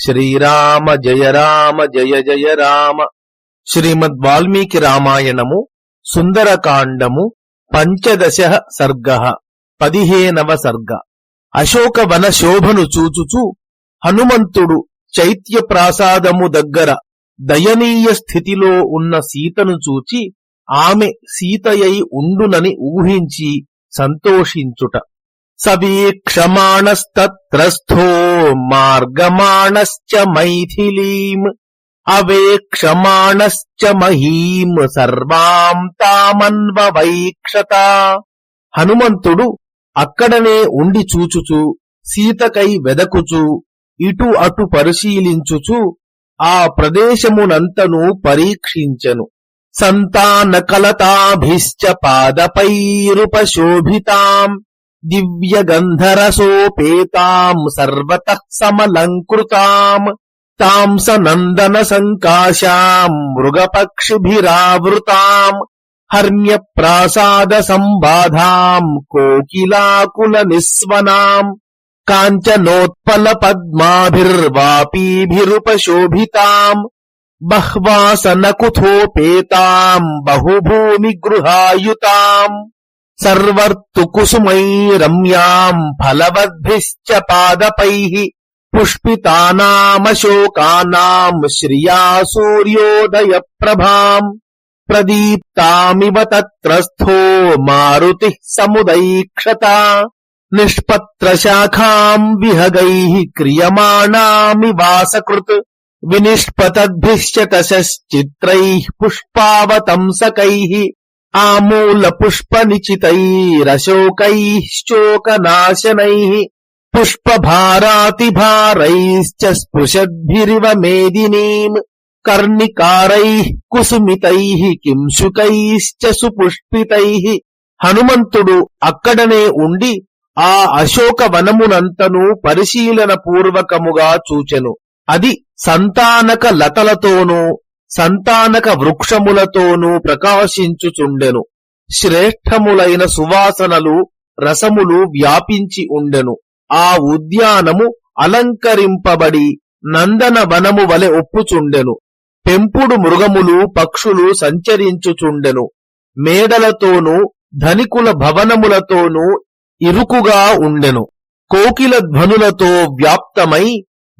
శ్రీరామ జయ రామ జయ జయ రామ. శ్రీమద్ వాల్మీకి రామాయణము సుందరకాండము పంచదశ సర్గ పదిహేనవ సర్గ. అశోకవన శోభను చూచుచు హనుమంతుడు చైత్య ప్రాసాదము దగ్గర దయనీయ స్థితిలో ఉన్న సీతను చూచి ఆమె సీతయై ఉండునని ఊహించి సంతోషించుట. సవీక్షమాణస్తత్రస్థో మార్గమాణశ్చ మైథిలీం అవేక్షమాణశ్చ మహీం సర్వాం తామన్వవైక్షత హనుమంతుడు అక్కడనే ఉండి చూచుచు సీతకై వెదకుచు ఇటు అటు పరిశీలించుచు ఆ ప్రదేశమునంతను పరీక్షించెను. సంతానకలతాభిశ్చ పాదపైరుపశోభితాం దివ్యగంధరసోపేతాం సర్వతః సమలంకృతాం తాం సనందన సంకాశాం మృగపక్షిభిరావృతాం హర్మ్య ప్రాసాద సంబాధాం కోకిలాకుల నిస్వనాం కాంచనోత్పల పద్మాభిర్వాపీభిరుపశోభితాం బహ్వాసనకుథోపేతాం బహుభూమి గృహాయుతాం सर्वर्तु कुसुमैः रम्याम् फलवद्भिश्च पादपैः पुष्पितानामशोकानाम् श्रिया सूर्योदयप्रभाम् प्रदीप्तामिव तत्र स्थो मारुतिः समुदैक्षता निष्पत्रशाखाम् विहगैः क्रियमाणामिवासकृत् विनिष्पतद्भिश्च कशश्चित्रैः पुष्पावतंसकैः పుష్పావతంసకైః ఆమూల పుష్ప నిచితైరశోకైశ్చోకనాశనైః పుష్పభారాతిభారైశ్చ స్పృశద్భిరివ మేదినీం కర్ణికారైః కుసుమితైః కింశుకైశ్చ సుపుష్పితైః హనుమంతుడు అక్కడనే ఉండి ఆ అశోక వనమునంతను పరిశీలన పూర్వకముగా చూచెను. అది సంతానక లతలతోనూ సంతానక వృక్షములతోనూ ప్రకాశించుచుండెను. శ్రేష్టములైన సువాసనలు రసములు వ్యాపించి ఉండెను. ఆ ఉద్యానము అలంకరింపబడి నందన వనము వలె ఒప్పుచుండెను. పెంపుడు మృగములు పక్షులు సంచరించుచుండెను. మేడలతోనూ ధనికుల భవనములతోనూ ఇరుకుగా ఉండెను. కోకిల ధ్వనులతో వ్యాప్తమై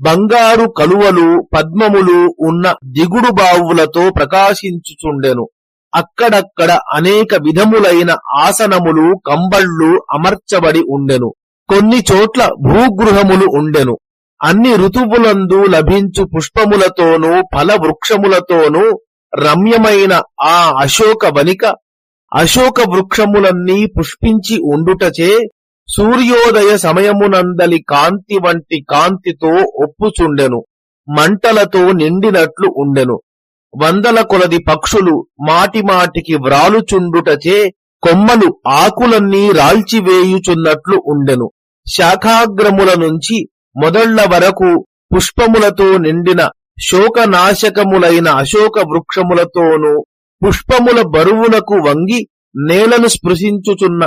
బంగారు కలువలు పద్మములు ఉన్న దిగుడు బావులతో ప్రకాశించుచుండెను. అక్కడక్కడ అనేక విధములైన ఆసనములు కంబళ్ళు అమర్చబడి ఉండెను. కొన్ని చోట్ల భూగృహములు ఉండెను. అన్ని ఋతువులందు లభించు పుష్పములతోనూ ఫల వృక్షములతోనూ రమ్యమైన ఆ అశోక వనిక అశోక వృక్షములన్నీ పుష్పించి ఉండుటచే సూర్యోదయ సమయమునందలి కాంతి వంటి కాంతితో ఒప్పుచుండెను మంటలతో నిండినట్లు ఉండెను. వందల కొలది పక్షులు మాటిమాటికి వ్రాలుచుండుటచే కొమ్మలు ఆకులన్నీ రాల్చివేయుచున్నట్లు ఉండెను. శాఖాగ్రముల నుంచి మొదళ్ళ వరకు పుష్పములతో నిండిన శోకనాశకములైన అశోక వృక్షములతోనూ పుష్పముల బరువునకు వంగి నేలను స్పృశించుచున్న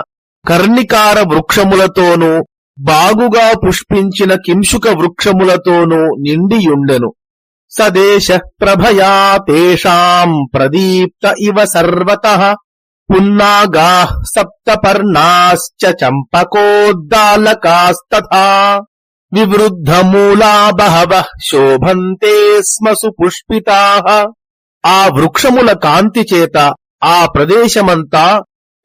కర్ణికార వృక్షములతోనూ బాగుగా పుష్పించిన కింశుక వృక్షములతోనూ నిండియుండెను. సదేశ ప్రభయా తేషాం ప్రదీప్త ఇవ సర్వత పున్నాగా సప్తపర్ణాశ్చ చంపకోద్దాలకాస్తథా. వివృద్ధమూలా బహవ శోభంతే స్మ సుపుష్పితా. ఆ వృక్షముల కాంతి చేత ఆ ప్రదేశమంతా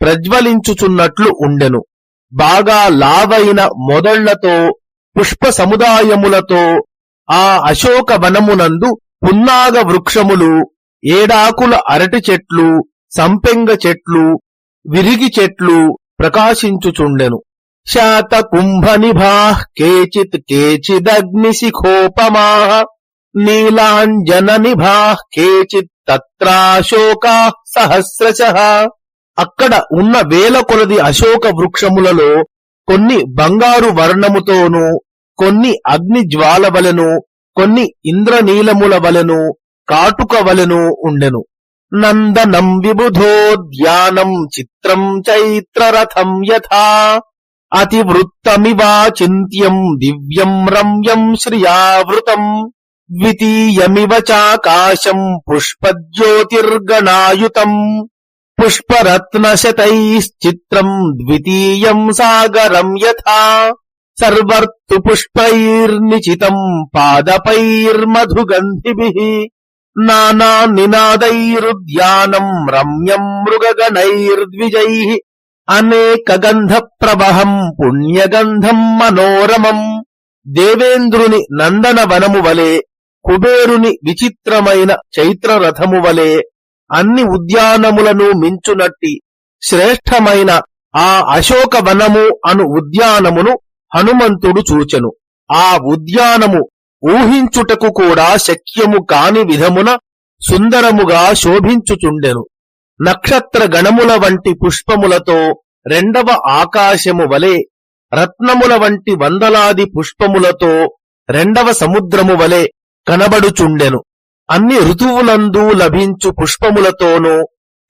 ప్రజ్వలించుచున్నట్లు ఉండెను. బాగా లావైన మొదళ్ళతో పుష్ప సముదాయములతో ఆ అశోక వనమునందు పున్నాగ వృక్షములు ఏడాకుల అరటి చెట్లు సంపెంగ చెట్లు విరిగి చెట్లు ప్రకాశించుచుండెను. శాత కుంభ నిభా కేచిత్ కేచిదగ్నిశిఖోపమా నీలాంజన నిభా కేచిత్ తత్రాశోకా సహస్రశ అక్కడ ఉన్న వేల కొలది అశోక వృక్షములలో కొన్ని బంగారు వర్ణముతోనూ కొన్ని అగ్ని జ్వాల వలెను కొన్ని ఇంద్రనీలముల వలెను కాటుక వలెను ఉండెను. నందనం విబుధోద్యానం చిత్రం చైత్రరథం యథా అతివృత్తమివా చింత్యం దివ్యం రమ్యం శ్రియావృతం ద్వితీయమివ చాకాశం పుష్పజ్యోతిర్గణాయుతం. పుష్పరత్నశతైశ్చిత్రం ద్వితీయం సాగరం యథా. సర్వర్తు పుష్పైర్నిచితం పాదపైర్మధుగంధిభిः. నానా నినాదైరుద్యానం రమ్యం మృగగణైర్ద్విజైः. అనేక గంధ ప్రవహం పుణ్యగంధం మనోరమం. దేవేంద్రుని నందన వనము వలె కుబేరుని విచిత్రమైన చైత్రరథము వలె అన్ని ఉద్యానములను మించునట్టి శ్రేష్టమైన ఆ అశోక వనము అను ఉద్యానమును హనుమంతుడు చూచెను. ఆ ఉద్యానము ఊహించుటకు కూడా శక్యము కాని విధమున సుందరముగా శోభించుచుండెను. నక్షత్ర గణముల వంటి పుష్పములతో రెండవ ఆకాశము వలె రత్నముల వంటి వందలాది పుష్పములతో రెండవ సముద్రము వలె కనబడుచుండెను. అన్ని ఋతువులందు లభించు పుష్పములతోనూ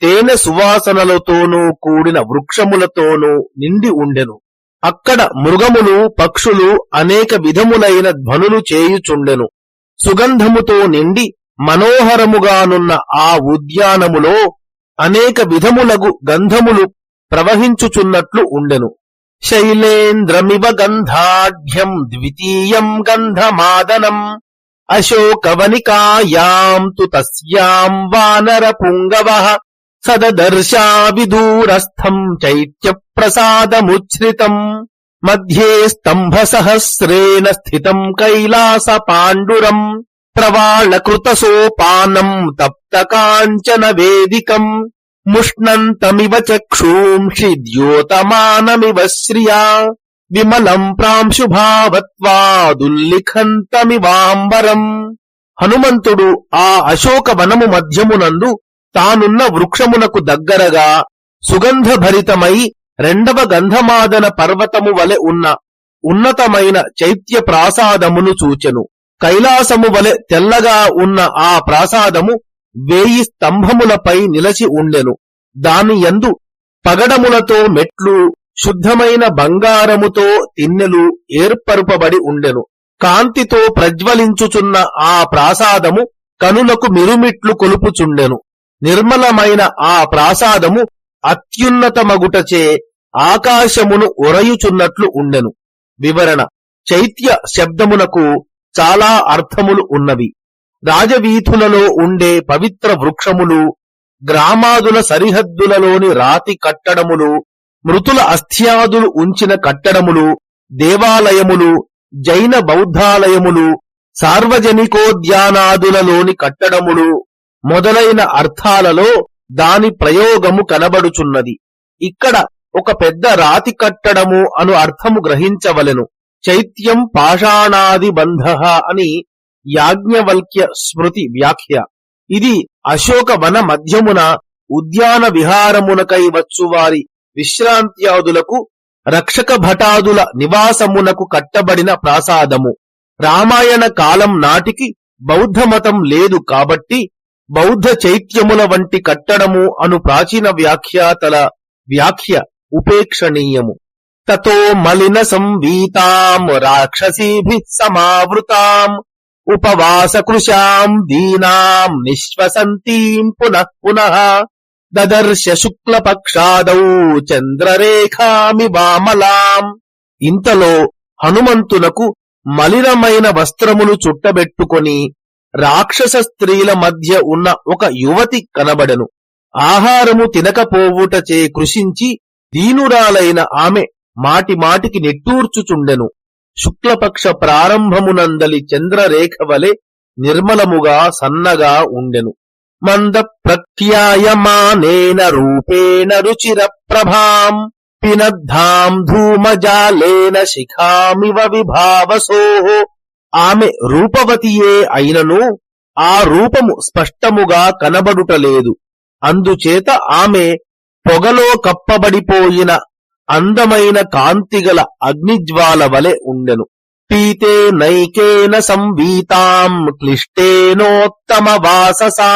తేనె సువాసనలతోనూ కూడిన వృక్షములతోనూ నిండి ఉండెను. అక్కడ మృగములు పక్షులు అనేక విధములైన ధ్వనులు చేయుచుండెను. సుగంధముతో నిండి మనోహరముగానున్న ఆ ఉద్యానములో అనేక విధములగు గంధములు ప్రవహించుచున్నట్లు ఉండెను. శైలేంద్రమివ గంధాఢ్యం ద్వితీయం గంధమాదనం. అశోకవనికాయాం తు తస్యాం వానర పుంగవ సదదర్శా విదూరస్థం చైత్య ప్రసాదముచ్ఛ్రితం మధ్యే స్తంభ సహస్రేణ స్థితం కైలాస పాండురం ప్రవాళకృత సోపానం తప్త విమలం ప్రాంశుభావత్వాదుల్లిఖంతమివాంబరం హనుమంతుడు ఆ అశోక వనము మధ్యమునందు తానున్న వృక్షమునకు దగ్గరగా సుగంధభరితమై రెండవ గంధమాదన పర్వతము వలె ఉన్న ఉన్నతమైన చైత్య ప్రాసాదమును చూచెను. కైలాసము వలె తెల్లగా ఉన్న ఆ ప్రాసాదము వేయి స్తంభములపై నిలచి ఉండెను. దాని యందు పగడములతో మెట్లు శుద్ధమైన బంగారముతో తిన్నెలు ఏర్పరుపబడి ఉండెను. కాంతితో ప్రజ్వలించుచున్న ఆ ప్రాసాదము కనులకు మిరుమిట్లు కొలుపుచుండెను. నిర్మలమైన ఆ ప్రాసాదము అత్యున్నతమగుటచే ఆకాశమును ఒరయుచున్నట్లు ఉండెను. వివరణ. చైత్య శబ్దమునకు చాలా అర్థములు ఉన్నవి. రాజవీధులలో ఉండే పవిత్ర వృక్షములు గ్రామాదుల సరిహద్దులలోని రాతి కట్టడములు మృతుల అస్థ్యాదులు ఉంచిన కట్టడములు దేవాలయములు జైన బౌద్ధాలయములు సార్వజనికోద్యానాదులలోని కట్టడములు మొదలైన అర్థాలలో దాని ప్రయోగము కనబడుచున్నది. ఇక్కడ ఒక పెద్ద రాతి కట్టడము అను అర్థము గ్రహించవలెను. చైత్యం పాషాణాది బంధ అని యాజ్ఞవల్క్య స్మృతి వ్యాఖ్య. ఇది అశోక వన మధ్యమున ఉద్యాన విహారమునకై వచ్చువారి విశ్రాంత్యాదులకు రక్షక భటాదుల నివాసమునకు కట్టబడిన ప్రాసాదము. రామాయణ కాలం నాటికి బౌద్ధమతం లేదు కాబట్టి బౌద్ధ చైత్యముల వంటి కట్టడము అను ప్రాచీన వ్యాఖ్యాతల వ్యాఖ్య ఉపేక్షణీయము. తతో మలిన సంవీతాం రాక్షసీభి సమావృతాం ఉపవాసకృశాం దీనాం నిశ్వసంతీం పునః పునః దదర్శ శుక్లపక్షాదౌ చంద్రరేఖామి వామలాం. ఇంతలో హనుమంతునకు మలినమైన వస్త్రములు చుట్టబెట్టుకొని రాక్షస స్త్రీల మధ్య ఉన్న ఒక యువతి కనబడెను. ఆహారము తినకపోవుటచే కృషించి దీనురాలైన ఆమె మాటిమాటికి నెట్టూర్చుచుండెను నిట్టూర్చుచుండెను. శుక్లపక్ష ప్రారంభమునందలి చంద్రరేఖ వలె నిర్మలముగా సన్నగా ఉండెను. మంద ప్రఖ్యాయమానేన రూపేణ రుచిర ప్రభాం పినద్ధాం ధూమజాలేన శిఖామివ విభావసో. ఆమె రూపవతియే అయినను ఆ రూపము స్పష్టముగా కనబడుటలేదు. అందుచేత ఆమె పొగలో కప్పబడిపోయిన అందమైన కాంతిగల అగ్నిజ్వాల వలె ఉండెను. పీతే నైకేన సంవీతాం క్లిష్టేనోత్తమ వాససా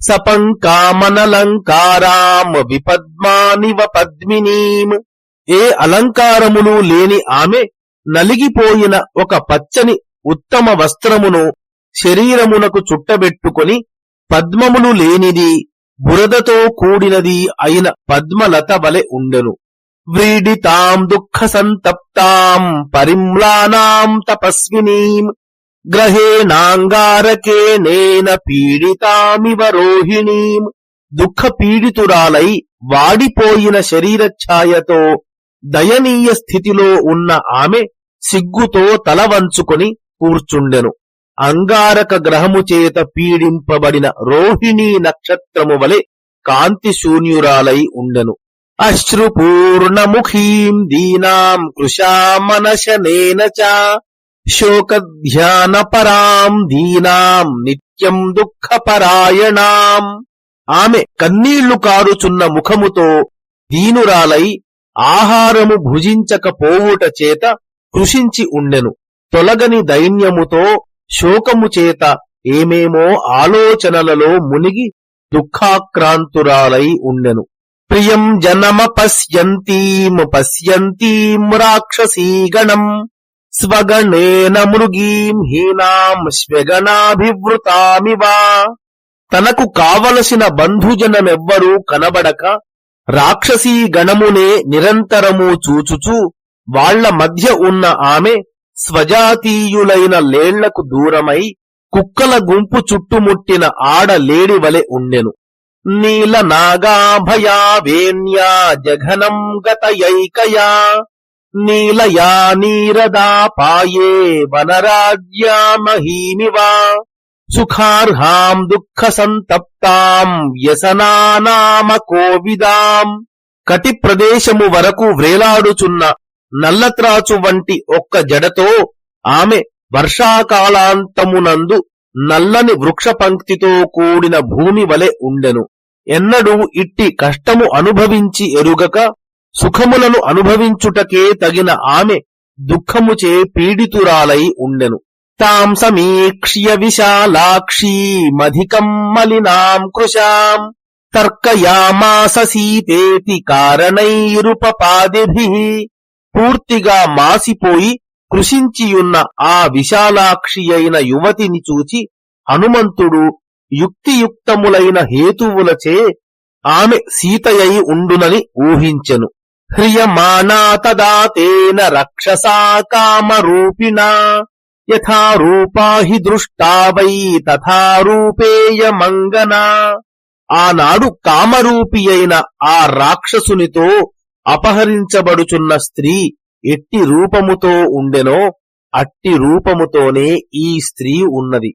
సపంకామనలంకారాం విపద్మానివ పద్మినీం ఏ అలంకారములు లేని ఆమె నలిగిపోయిన ఒక పచ్చని ఉత్తమ వస్త్రమును శరీరమునకు చుట్టబెట్టుకొని పద్మములు లేనిది బురదతో కూడినది అయిన పద్మలత వలె ఉండెను. వ్రీడితాం దుఃఖ సంతప్తాం పరిమ్లానాం తపస్వినీం గ్రహేణాంగారకేనేన పీడితామివ రోహిణీం. దుఃఖ పీడితురాలై వాడిపోయిన శరీరఛాయతో దయనీయ స్థితిలో ఉన్న ఆమె సిగ్గుతో తల వంచుకొని కూర్చుండెను. అంగారక గ్రహము చేత పీడింపబడిన రోహిణీ నక్షత్రము వలె కాంతి శూన్యురాలై ఉండెను. అశ్రుపూర్ణముఖీం దీనాం కృశామనశనేన చ శోకధ్యానపరాం దీనాం నిత్యం దుఃఖపరాయణాం ఆమె కన్నీళ్ళు కారుచున్న ముఖముతో దీనురాలై ఆహారము భుజించకపోవుట చేత కృషించి ఉండెను. తొలగని దైన్యముతో శోకము చేత ఏమేమో ఆలోచనలలో మునిగి దుఃఖాక్రాంతురాలై ఉండెను. ప్రియం జనమ పశ్యంతీం పశ్యంతీం రాక్షసీగణం స్వగణేన మృగీం హీనాం శ్వగణాభివృతామివా తనకు కావలసిన బంధుజనమెవ్వరూ కనబడక రాక్షసీ గణమునే నిరంతరము చూచుచూ వాళ్ళ మధ్య ఉన్న ఆమె స్వజాతీయులైన లేళ్ళకు దూరమై కుక్కల గుంపు చుట్టుముట్టిన ఆడ లేడి వలె ఉండెను. నీల నాగాభయా జఘనం గతయైకయా నీలయా నీరదాపాయే వనరాజ్యా మహీమివా సుఖార్హాం దుఃఖ సంతప్తాం వ్యసనానామ కోవిదాం. కటి ప్రదేశము వరకు వ్రేలాడుచున్న నల్లత్రాచు వంటి ఒక్క జడతో ఆమె వర్షాకాలాంతమునందు నల్లని వృక్ష పంక్తితో కూడిన భూమి వలె ఉండెను. ఎన్నడూ ఇట్టి కష్టము అనుభవించి ఎరుగక సుఖములను అనుభవించుటకే తగిన ఆమె దుఃఖముచే పీడితురాలై ఉండెను. తాం సమీక్ష్య విశాలాక్షీమధికం మలినాం కృశాం తర్కయామాస సీతేతి కారణైరుపపాదిభి పూర్తిగా మాసిపోయి కృషించియున్న ఆ విశాలాక్షి అయిన యువతిని చూచి హనుమంతుడు యుక్తియుక్తములైన హేతువులచే ఆమె సీతయై ఉండునని ఊహించెను. హ్రియమానా తదా తేన రక్షసా కామరూపిణా యథా రూపా హి దృష్టా వై తథా ఆనాడు కామరూపి అయిన ఆ రాక్షసునితో అపహరించబడుచున్న స్త్రీ ఎట్టి రూపముతో ఉండెనో అట్టి రూపముతోనే ఈ స్త్రీ ఉన్నది.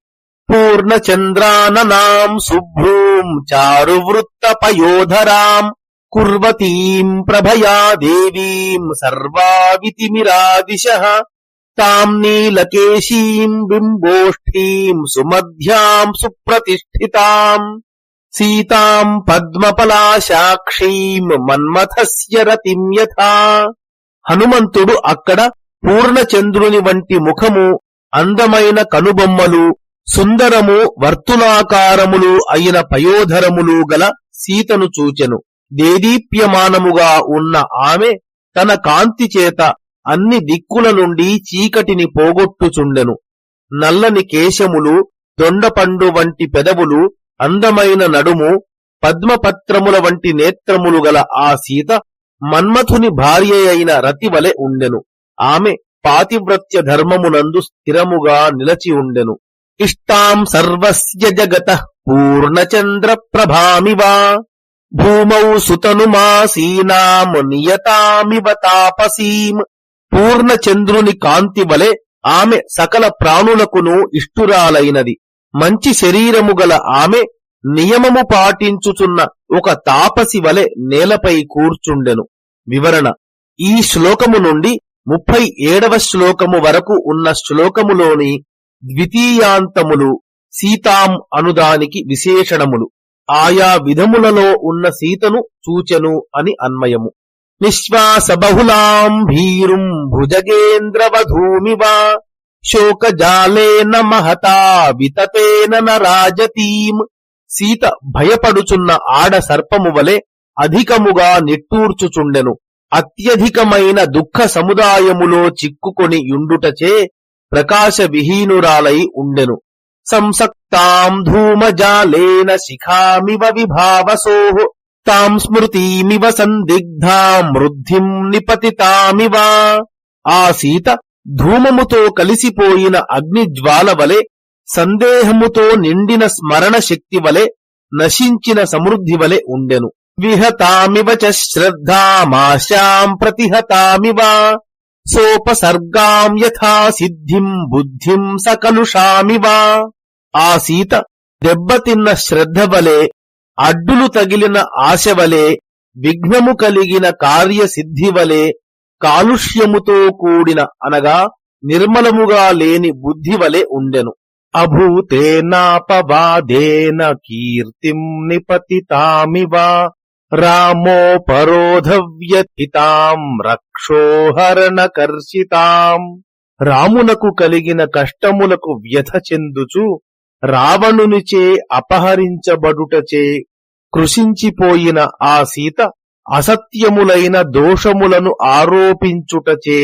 పూర్ణచంద్రాననాం శుభ్రూం చారువృత్తపయోధరాం కుర్వతీం ప్రభయా దేవీం సర్వావితిమిరాదిశ తాం నీలకేశీం బింబోష్ఠీం సుమధ్యాం సుప్రతిష్ఠితాం సీతాం పద్మపలాశాక్షీం మన్మథస్య రతిం యథా హనుమంతుడు అక్కడ పూర్ణచంద్రుని వంటి ముఖము అందమైన కనుబొమ్మలు సుందరము వర్తులాకారములు అయిన పయోధరములు గల సీతను చూచెను. దేదీప్యమానముగా ఉన్న ఆమె తన కాంతి చేత అన్ని దిక్కుల నుండి చీకటిని పోగొట్టుచుండెను. నల్లని కేశములు దొండపండు వంటి పెదవులు అందమైన నడుము పద్మపత్రముల వంటి నేత్రములు గల ఆ సీత మన్మథుని భార్య అయిన రతి వలె ఉండెను. ఆమె పాతివ్రత్య ధర్మమునందు స్థిరముగా నిలచి ఉండెను. ఇష్టాం సర్వస్య జగత పూర్ణచంద్ర ప్రభామివా భూమౌ సుతనుమాసీనాము నియతామివ తాపసీం. పూర్ణచంద్రుని కాంతి వలె ఆమె సకల ప్రాణులకును ఇష్టురాలైనది. మంచి శరీరము గల ఆమె నియమము పాటించుచున్న ఒక తాపసి వలె నేలపై కూర్చుండెను. వివరణ. ఈ శ్లోకము నుండి ముప్పై ఏడవ శ్లోకము వరకు ఉన్న శ్లోకములోని ద్వితీయాంతములు సీతాం అనుదానికి విశేషణములు. ఆయా విధములలో ఉన్న సీతను సూచను అని అన్వయము. నిశ్వాస బహులాం భీరుం భుజగేంద్రవధూమివ శోకజాలేన మహతా వితతేన రాజతీం సీత భయపడుచున్న ఆడ సర్పము వలె అధికముగా నిట్టూర్చుచుండెను. అత్యధికమైన దుఃఖ సముదాయములో చిక్కుకొని యుండుటచే ప్రకాశ విహీనురాలై ఉండెను. సంసక్తాం ధూమజాలేన శిఖామివ విభావసో. తాం స్మృతిమివ సందిగ్ధాం వృద్ధిం నిపతితామివ. ఆ సీత ధూమముతో కలిసిపోయిన అగ్నిజ్వాల వలె సందేహముతో నిండిన స్మరణ శక్తి వలె నశించిన సమృద్ధి వలె ఉండెను. విహతామివ చ శ్రద్ధామాశాం ప్రతిహతామివ. సోపసర్గాం యథా సిద్ధిం బుద్ధిం సకలుషామివా ఆ సీత దెబ్బతిన్న శ్రద్ధ వలె అడ్డులు తగిలిన ఆశ వలె విఘ్నము కలిగిన కార్యసిద్ధి వలె కాలుష్యముతో కూడిన అనగా నిర్మలముగా లేని బుద్ధి వలె ఉండెను. అభూతేనాపవాదేన కీర్తిం నిపతితామివా రామోపరోధవ్యతితాం రక్షోహరణకర్షితాం రామునకు కలిగిన కష్టములకు వ్యథ చెందుచు రావణునిచే అపహరించబడుటచే కృషించిపోయిన ఆ సీత అసత్యములైన దోషములను ఆరోపించుటచే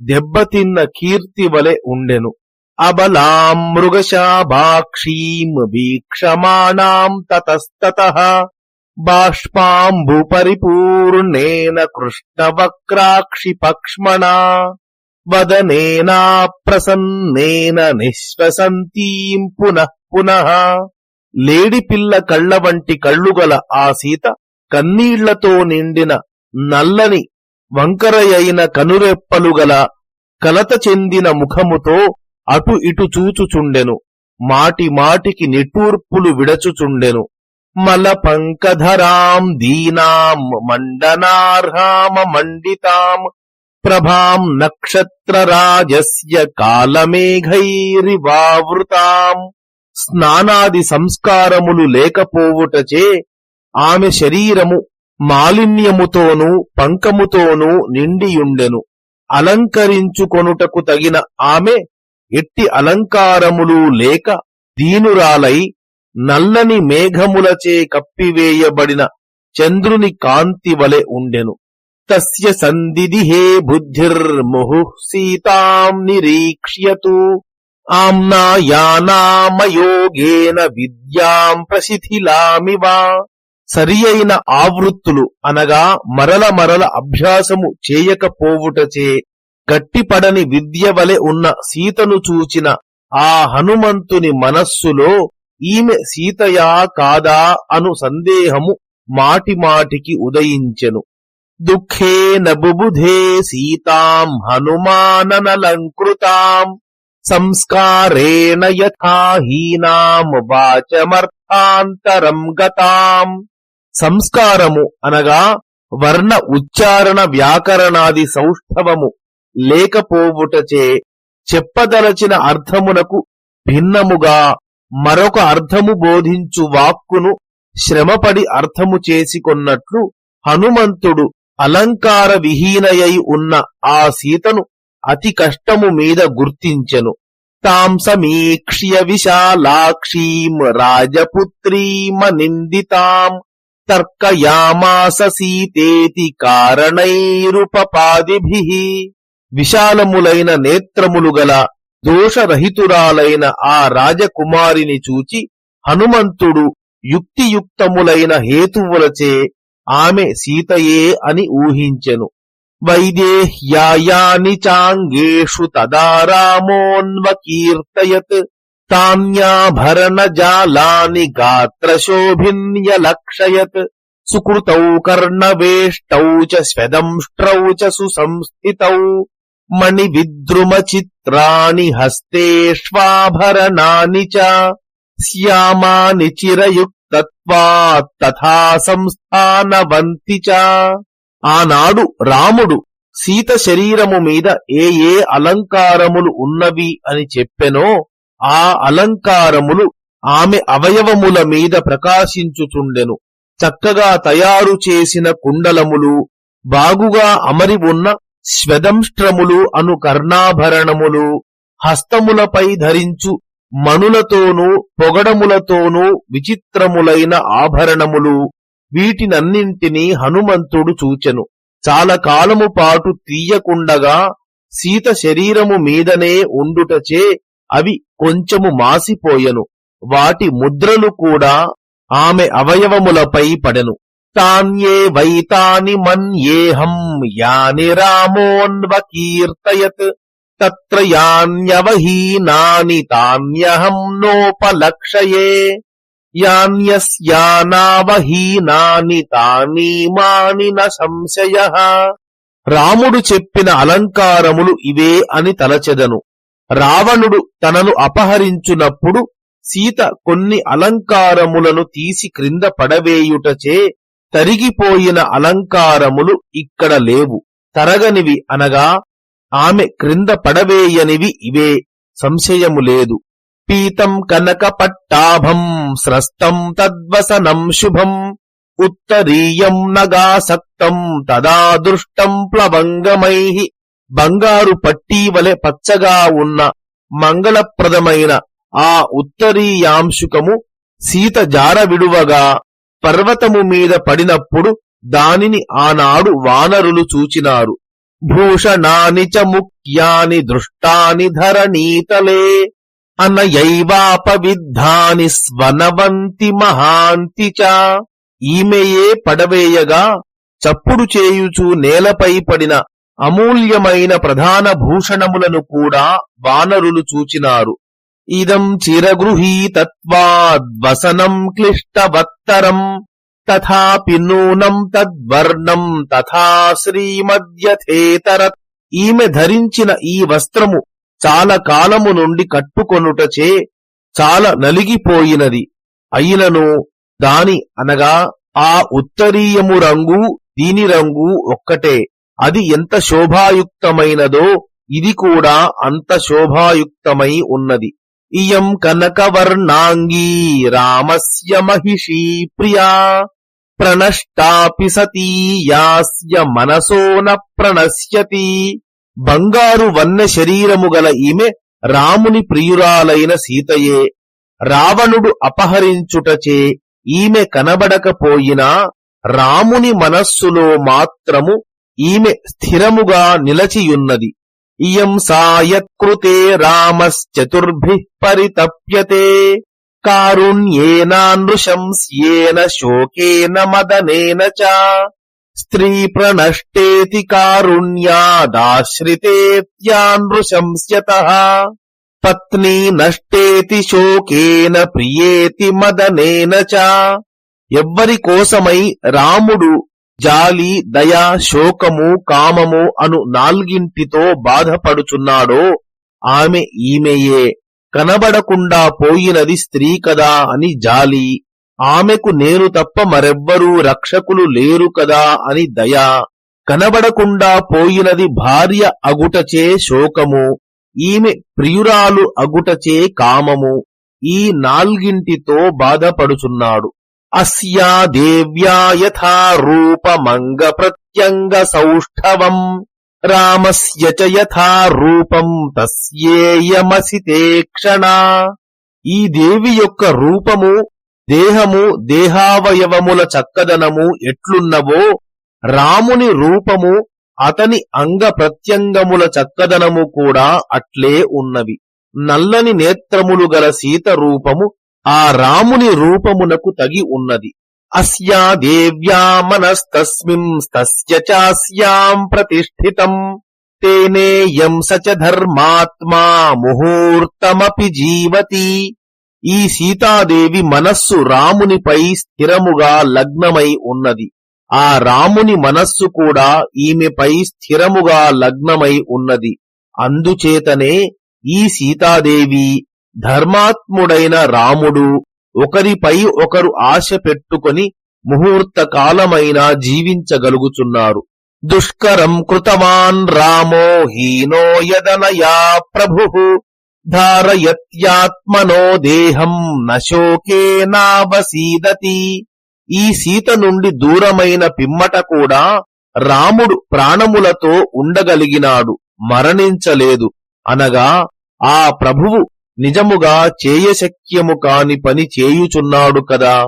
దెబ్బతిన్న కీర్తి వలె ఉండెను. అబలాం మృగశాభాక్షీం వీక్షమాణాం తతస్తత. బాష్పాంబు పరిపూర్ణేన కృష్ణవక్రాక్షి పక్ష్మణా వదనేనా ప్రసన్నేన నిశ్వసంతీం పునః పునః లేడిపిల్ల కళ్ళ వంటి కళ్ళుగల ఆ సీత కన్నీళ్ళతో నిండిన నల్లని వంకరయైన కనురెప్పలుగల కలత చెందిన ముఖముతో అటు ఇటు చూచుచుండెను మాటి మాటికి నిట్టూర్పులు విడచుచుండెను. మల పంకధరాం దీనాం మండనార్హామ మండితాం ప్రభాం నక్షత్రరాజస్య కాలమేఘైరివావృతాం స్నానాది సంస్కారములు లేకపోవుటచే ఆమె శరీరము మాలిన్యముతోనూ పంకముతోనూ నిండియుండెను అలంకరించుకొనుటకు తగిన ఆమె ఎట్టి అలంకారములు లేక దీనురాలై నల్లని మేఘములచే కప్పివేయబడిన చంద్రుని కాంతి వలె ఉండెను. తస్య సందిదిహే బుద్ధిర్ముహు సీతాం నిరీక్ష్యతు. ఆమ్నాయానామయోగేన విద్యాం ప్రసిథిలామివా సరి అయిన ఆవృత్తులు అనగా మరల మరల అభ్యాసము చేయకపోవుటచే గట్టిపడని విద్య వలె ఉన్న సీతను చూచిన ఆ హనుమంతుని మనస్సులో ఈమె సీతయా కాదా అను సందేహము మాటిమాటికి ఉదయించెను. దుఃఖే నబుబుధే సీతాం హనుమాననలంకృతాం సంస్కారేణ యథాహీనాం వాచమర్థాంతరం గతాం. సంస్కారము అనగా వర్ణ ఉచ్చారణ వ్యాకరణాది సౌష్ఠవము లేకపోవుటచే చెప్పదలచిన అర్థమునకు భిన్నముగా మరొక అర్థము బోధించు వాక్కును శ్రమపడి అర్థము చేసుకొన్నట్లు హనుమంతుడు అలంకార విహీనయై ఉన్న ఆ సీతను అతి కష్టము మీద గుర్తించెను. తాం సమీక్ష్య విశాలాక్షీం రాజపుత్రీమ నిందితాం తర్కయామాస సీతేతి కారణైరుపపాదిభి విశాలములైన నేత్రములు గల దోషరహితురాలైన ఆ రాజకుమారిని చూచి హనుమంతుడు యుక్తియుక్తములైన హేతువులచే ఆమె సీతయే అని ఊహించెను. వైదేహ్యాయాని చాంగేషు తదా రామోన్వకీర్తయత్ తాన్యాభరణజాలాని గాత్రశోభిన్యలక్షయత్ సుకృతౌ కర్ణవేష్టౌ చ స్వదంష్ట్రౌ చ సుసంస్థితౌ మణి మణివిద్రుమచిత్రాణి హస్తేష్వాభరణాని చ. శ్యామాని చిరయుక్తత్వాత్ తథా సంస్థానవంతి చ. ఆనాడు రాముడు సీత శరీరము మీద ఏ ఏ అలంకారములు ఉన్నవి అని చెప్పెనో ఆ అలంకారములు ఆమె అవయవముల మీద ప్రకాశించుచుండెను. చక్కగా తయారు చేసిన కుండలములు బాగుగా అమరి ఉన్న శ్వదంష్ట్రములు అను కర్ణాభరణములు హస్తములపై ధరించు మణులతోనూ పొగడములతోనూ విచిత్రములైన ఆభరణములు వీటినన్నింటినీ హనుమంతుడు చూచెను. చాలా కాలము పాటు తీయకుండగా సీత శరీరము మీదనే ఉండుటచే అవి కొంచెము మాసిపోయెను. వాటి ముద్రలు కూడా ఆమె అవయవములపై పడెను. తాన్యే వైతాని మన్యేహం. యాని రామోన్వకీర్తయత్ తత్ర యాన్యవహీనాని తాన్యహం నోపలక్షయే. యాన్యస్యానావహీనాని తానీమాని న సంశయ. రాముడు చెప్పిన అలంకారములు ఇవే అని తలచెదను. రావణుడు తనను అపహరించునప్పుడు సీత కొన్ని అలంకారములను తీసి క్రింద పడవేయుటచే తరిగిపోయిన అలంకారములు ఇక్కడ లేవు. తరగనివి అనగా ఆమె క్రింద పడవేయనివి ఇవే సంశయము లేదు. పీతం కనక పట్టాభం స్రస్తం తద్వసనం శుభం ఉత్తరీయం నగాసక్తం తదా దృష్టం ప్లవంగమై బంగారు పట్టీవలె పచ్చగా ఉన్న మంగళప్రదమైన ఆ ఉత్తరీయాంశుకము సీత జారవిడువగా పర్వతము మీద పడినప్పుడు దానిని ఆనాడు వానరులు చూచినారు. భూషణాని చ ముఖ్యాని దృష్టాని ధరణీతలే అనయైవాపవిద్ధాని స్వనవంతి మహాంతి చ ఈమెయే పడవేయగా చప్పుడు చేయుచు నేలపై పడిన అమూల్యమైన ప్రధాన భూషణములను కూడా వానరులు చూచినారు. ఇదం చిరగృహీతత్వాద్వసనం క్లిష్టవత్తరం తథాపి నూనం తద్వర్ణం తథా శ్రీమద్యథేతర ఈమె ధరించిన ఈ వస్త్రము చాలా కాలము నుండి కట్టుకొనుటచే చాలా నలిగిపోయినది. అయినను దాని అనగా ఆ ఉత్తరీయము రంగు దీని రంగు ఒక్కటే. అది ఎంత శోభాయుక్తమైనదో ఇది కూడా అంత శోభాయుక్తమై ఉన్నది. ఇయం కనకవర్ణాంగీ రామస్య మహిషీ ప్రియా ప్రణష్టాపి సతీయాస్య మనసో న ప్రణశ్యతి. బంగారు వన్న శరీరము గల ఈమె రాముని ప్రియురాలైన సీతయే. రావణుడు అపహరించుటచే ఈమె కనబడకపోయినా రాముని మనస్సులో మాత్రము ఈమె స్థిరముగా నిలచియున్నది. ఇయం సాయత్కృతే రామశ్చతుర్భిః పరితప్యతే. కారుణ్యేనానృశంస్యేన శోకేన మదనేన చ. స్త్రీ ప్రణష్టేతి కారుణ్యాదాశ్రితేత్యానృశంస్యత పత్ని నష్టేతి శోకేన ప్రియేతి మదనేన చ. ఎవ్వరి కోసమై రాముడు జాలి దయ శోకము కామము అను నాల్గింటితో బాధపడుచున్నాడో ఆమె ఈమెయే. కనబడకుండా పోయినది స్త్రీ కదా అని జాలి. ఆమెకు నేను తప్ప మరెవ్వరూ రక్షకులు లేరు కదా అని దయ. కనబడకుండా పోయినది భార్య అగుటచే శోకము. ఈమె ప్రియురాలు అగుటచే కామము. ఈ నాల్గింటితో బాధపడుచున్నాడు. అస్యా దేవ్యా యథా రూపమంగ ప్రత్యంగ సౌష్ఠవం రామస్య చ యథా రూపం తస్యేయమసితే క్షణ. ఈ దేవి యొక్క రూపము దేహము దేహావయవముల చక్కదనము ఎట్లున్నవో రాముని రూపము అతని అంగ ప్రత్యంగముల చక్కదనము కూడా అట్లే ఉన్నవి. నల్లని నేత్రములు గల సీత రూపము ఆ రాముని రూపమునకు తగి ఉన్నది. అస్యా దేవ్యా మనస్తస్మింస్తస్య చాస్యాం ప్రతిష్ఠితం. తేనేయం సచ ధర్మాత్మా ముహూర్తమపి జీవతి. ఈ సీతాదేవి మనస్సు రామునిపై స్థిరముగా లగ్నమై ఉన్నది. ఆ రాముని మనస్సు కూడా ఈమెపై స్థిరముగా లగ్నమై ఉన్నది. అందుచేతనే ఈ సీతాదేవి ధర్మాత్ముడైన రాముడు ఒకరిపై ఒకరు ఆశ పెట్టుకొని ముహూర్త కాలమైనా జీవించగలుగుచున్నారు. దుష్కరం కృతవాన్ రామో హీనో యదనయా ప్రభు. ధారయత్యాత్మనో దేహం నశోకే నావసీదతి. ఈ సీత నుండి దూరమైన పిమ్మట కూడా రాముడు ప్రాణములతో ఉండగలిగినాడు మరణించలేదు అనగా ఆ ప్రభువు నిజముగా చేయశక్యము కాని పని చేయుచున్నాడు కదా.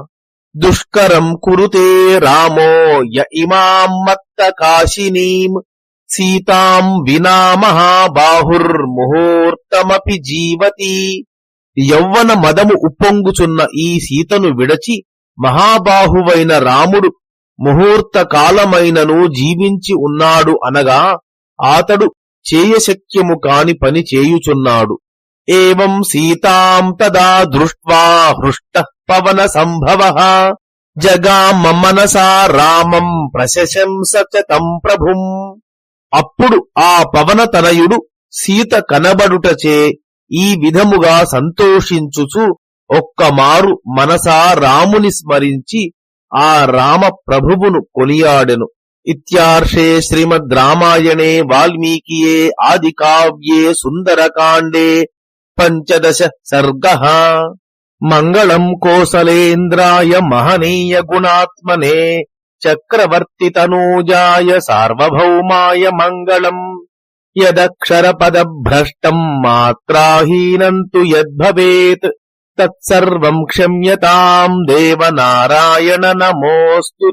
దుష్కరం కురుతే రామో య ఇమాం మత్త కాశినీం సీతాం వినా మహాబాహుర్ముహూర్తమపి జీవతి. యౌవన మదము ఉప్పొంగుచున్న ఈ సీతను విడచి మహాబాహువైన రాముడు ముహూర్త కాలమైనను జీవించి ఉన్నాడు అనగా ఆతడు చేయశక్యము కాని పని చేయుచున్నాడు. ఏం సీతాం తదా దృష్ట్వా హృష్ట పవన సంభవ జగామ మనసా రామం ప్రశశంస చ తం ప్రభుం అప్పుడు ఆ పవన తనయుడు సీత కనబడుటచే ఈ విధముగా సంతోషించుచు ఒక్కమారు మనసా రాముని స్మరించి ఆ రామ ప్రభువును కొనియాడెను. ఇత్యార్షే శ్రీమద్ రామాయణే వాల్మీకియే ఆది కావ్యే సుందరకాండే పంచదశ సర్గ. మంగళం కోసలేంద్రాయ మహనీయ గుణాత్మనే చక్రవర్తి తనూజాయ సార్వభౌమాయ మంగళం. యదక్షరపదభ్రష్టం మాత్రాహీనం తు యద్భవేత్. తత్సర్వం క్షమ్యతాం దేవనారాయణ నమోస్తు